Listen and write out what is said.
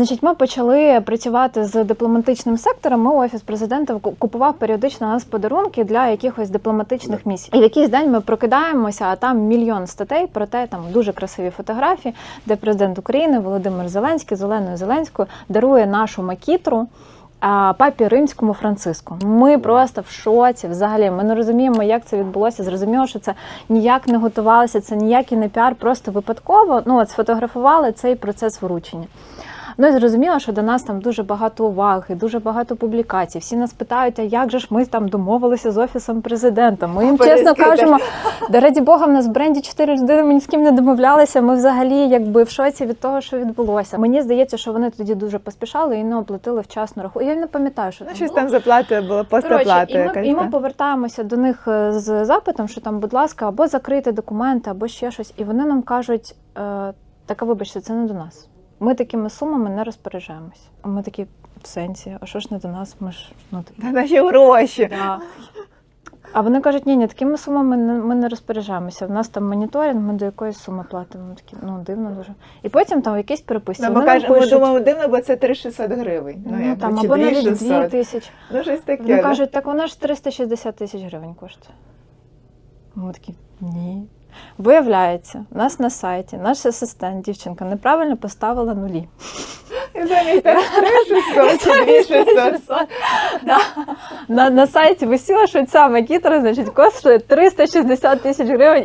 Значить, ми почали працювати з дипломатичним сектором. Ми офіс президента купував періодично у нас подарунки для якихось дипломатичних місій. І в якийсь день ми прокидаємося, а там мільйон статей про те, там дуже красиві фотографії, де президент України Володимир Зеленський з Оленою Зеленською дарує нашу макітру. Папі римському Франциску. Ми просто в шоці. Взагалі, ми не розуміємо, як це відбулося. Зрозуміло, що це ніяк не готувалося, це ніякий не піар, просто випадково. Ну от сфотографували цей процес вручення. Ну і зрозуміло, що до нас там дуже багато уваги, дуже багато публікацій. Всі нас питають, а як же ж ми там домовилися з офісом президента? Ми їм чесно кажемо, да раді Бога, в нас в бренді чотири людини. Ми ні з ким не домовлялися. Ми взагалі якби в шоці від того, що відбулося. Мені здається, що вони тоді дуже поспішали і не оплатили вчасно рахунок. Я не пам'ятаю, що Ну, там щось було. там заплата була Коротше, і, ми, якась. і ми так? повертаємося до них е, з запитом, що там, будь ласка, або закрити документи, або ще щось. І вони нам кажуть: е, так, а вибачте, це не до нас. Ми такими сумами не розпоряджаємось. А ми такі в сенсі, а що ж не до нас? Ми ж ну Та наші гроші. да. А вони кажуть, ні, ні, такими сумами не, ми не розпоряджаємося. В нас там моніторинг, ми до якоїсь суми платимо. Ми такі, ну дивно дуже. І потім там якісь переписки. Ну, вони ми, нам кажемо, ми пишуть, думаємо дивно, бо це 3600 гривень. ну, якби, там, або навіть 2 2600. тисячі. Ну, щось таке. Вони да. кажуть, так вона ж 360 тисяч гривень коштує. Ми такі, ні. Виявляється, у нас на сайті наш асистент, дівчинка, неправильно поставила нулі. І замість 3600 чи 2600. На, на сайті висіло, що ця макітра значить, коштує 360 тисяч гривень,